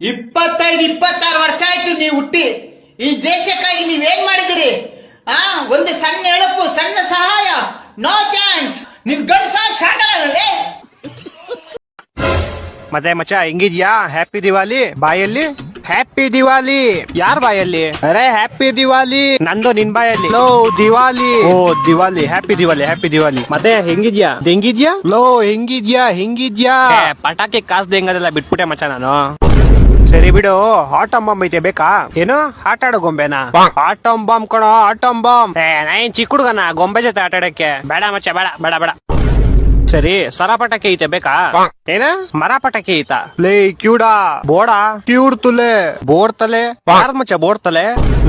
ಇಪ್ಪತ್ತೈದು ಇಪ್ಪತ್ತಾರು ವರ್ಷ ಆಯ್ತು ನೀವು ಹುಟ್ಟಿ. ಈ ದೇಶಕ್ಕಾಗಿ ನೀವೇನ್ ಮಾಡಿದಿರಿ ಆ ಒಂದು ಸಣ್ಣ ಎಳಪು ಸಣ್ಣ ಸಹಾಯ ನೋ ಚಾನ್ಸ್ ನಿನ್ ಗಂಡಸ ಶಾಂಡಲೇ ಮತ್ತೆ ಮಚ್ಚ ಹೆಂಗಿದ್ಯಾ? ಹ್ಯಾಪಿ ದಿವಾಲಿ ಬಾಯಲ್ಲಿ? ಹ್ಯಾಪಿ ದಿವಾಲಿ ಯಾರ್ ಬಾಯಲ್ಲಿ? ಅರೆ ಹ್ಯಾಪಿ ದಿವಾಲಿ ನಂದು ನಿನ್ ಬಾಯಲ್ಲಿ. ಲೋ ದಿವಾಲಿ ಓ ದಿವಾಲಿ ಹ್ಯಾಪಿ ದಿವಾಲಿ ಹ್ಯಾಪಿ ದಿವಾಲಿ ಮತ್ತೆ ಹೆಂಗಿದ್ಯಾ? ಹೆಂಗಿದ್ಯಾ? ಲೋ ಹೆಂಗಿದ್ಯಾ? ಹೆಂಗಿದ್ಯಾ? ಪಟಾಕಿ ಕಾಸ್ ಹೆಂಗದೆಲ್ಲ ಬಿಟ್ಬಿಟ್ಟೆ ಮಚ್ಚ ನಾನು. ಸರಿ ಬಿಡು ಆಟಮ್ ಬಾಂಬ್ ಐತೆ ಬೇಕಾ? ಏನು? ಆಟ ಆಡೋ ಗೊಂಬೆನಾ? ಆಟಮ್ ಬಾಂಬ್ ಕಣೋ ಆಟಮ್ ಬಾಂಬ್ ಏ ನೈನ್ ಚಿಕ್ಕ ಹುಡುಗನ? ಗೊಂಬೆ ಜೊತೆ ಆಟ ಆಡಕ್ಕೆ. ಬೇಡ ಮಚ್ಚ ಬೇಡ ಬೇಡ ಬೇಡ. ಸರಿ ಸರ ಪಟಾಕಿ ಐತೆ ಬೇಕಾ? ಏನ? ಮರ ಪಟಾಕಿ ಐತ. ಲೇ ಕ್ಯೂಡಾ? ಬೋಡಾ? ಕ್ಯೂಡ್ ತುಲೆ. ಬೋರ್ ತಲೆ? ಮಚ್ಚಾ ಮಚ್ಚ ಬೋರ್ ತಲೆ?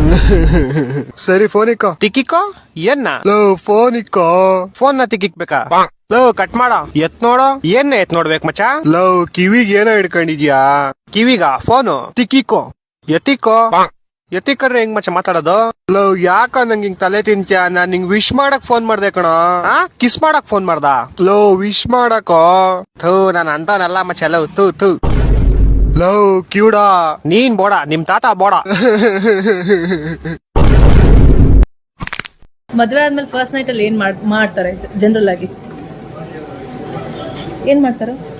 ಸರಿ ಫೋನ್ ಇಕ್ಕೋ ತಿಕ್ಕಿಕೋ? ಏನ್ನ? ಲೋ ಫೋನ್ ಇಕ್ಕೋ ಫೋನ್ನ ತಿಕ್ಕಿಕ್ಬೇಕಾ ಲೋ ಕಟ್ ಮಾಡ. ಎತ್ ನೋಡೋ. ಏನ್ ಎತ್ ನೋಡ್ಬೇಕು ಮಚ್ಚ? ಲೋ ಕಿವಿಗೆ ಏನೋ ಹಿಡ್ಕೊಂಡಿದ್ಯಾ? ಕಿವಿಗ ಫೋನು ತಿಕ್ಕಿಕೋ ಎತ್ತಿಕೋ. ಎತ್ತಿಕರ್ರೆ ಹೆಂಗ್ ಮಚ್ಚ ಮಾತಾಡೋದು? ಹಲೋ ಯಾಕ ನಂಗೆ ಹಿಂಗ್ ತಲೆ ತಿಂತ್ಯಾ? ನಾನ್ ನಿಂಗ್ ವಿಶ್ ಮಾಡಕ್ ಫೋನ್ ಮಾಡ್ದೆ ಕಣ. ಆ? ಕಿಸ್ ಮಾಡಕ್ ಫೋನ್ ಮಾಡ್ದ? ಲೋ ವಿಶ್ ಮಾಡಕೋ. ಥೂ ನಾನು ಅಂತಾನಲ್ಲ ಮಚ್ಚ ಎಲ್ಲ ಥೂ ಥೂ. ಲೋ ಕ್ಯೂಡಾ. ನೀನ್ ಬೋಡ ನಿಮ್ ತಾತ ಬೋಡ. ಮದ್ವೆ ಆದ್ಮೇಲೆ ಫಸ್ಟ್ ನೈಟ್ ಅಲ್ಲಿ ಏನ್ ಮಾಡ್- ಮಾಡ್ತಾರೆ ಜನರಲ್ ಆಗಿ ಏನ್ ಮಾಡ್ತಾರೆ?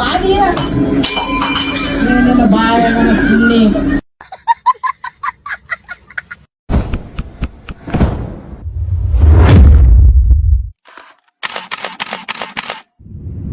não Ini nama bahagia mana sini.